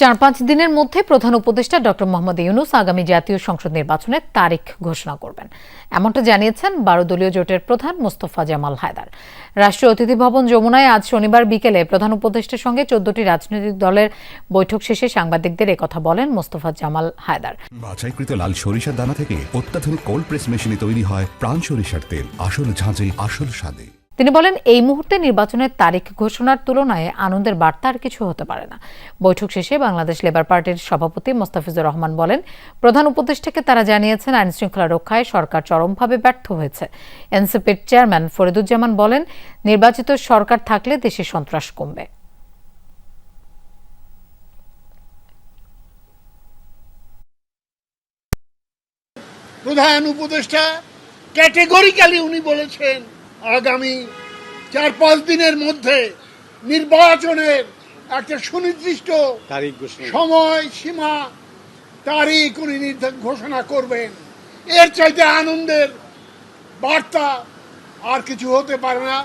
চার পাঁচ দিনের মধ্যে প্রধান উপদেষ্টা ডক্টর মোহাম্মদ ইউনুস আগামী জাতীয় সংসদ নির্বাচনের তারিখ ঘোষণা করবেন। এমনটা জানিয়েছেন বারো দলীয় জোটের প্রধান মোস্তফা জামাল হায়দার। রাষ্ট্রীয় অতিথি ভবন যমুনায় আজ শনিবার বিকেলে প্রধান উপদেষ্টার সঙ্গে চোদ্দটি রাজনৈতিক দলের বৈঠক শেষে সাংবাদিকদের একথা বলেন মোস্তফা জামাল হায়দার। বাছাইকৃত লাল সরিষার দানা থেকে অত্যাধুনিক কোল্ড প্রেস মেশিনে তৈরি হয় প্রাণ সরিষার তেল। আসল ঝাঁঝে, আসল স্বাদে। তিনি বলেন, এই মুহূর্তে নির্বাচনের তারিখ ঘোষণার তুলনায় আনন্দের বার্তা আর কিছু হতে পারে না। বৈঠক শেষে বাংলাদেশ লেবার পার্টির সভাপতি মোস্তাফিজুর রহমান বলেন, প্রধান উপদেষ্টাকে তারা জানিয়েছেন আইন শৃঙ্খলা রক্ষায় সরকার চরমভাবে ব্যর্থ হয়েছে। এনসিপির চেয়ারম্যান ফরিদুজ্জামান বলেন, নির্বাচিত সরকার থাকলে দেশে সন্ত্রাস কমবে। প্রধান উপদেষ্টা ক্যাটেগরিক্যালি উনি বলেছেন আগামী চার পাঁচ দিনের মধ্যে নির্বাচনের একটা সুনির্দিষ্ট তারিখ সময় সীমা তারিখ উনি নির্ধারণ ঘোষণা করবেন। এর চাইতে আনন্দের বার্তা আর কিছু হতে পারে না।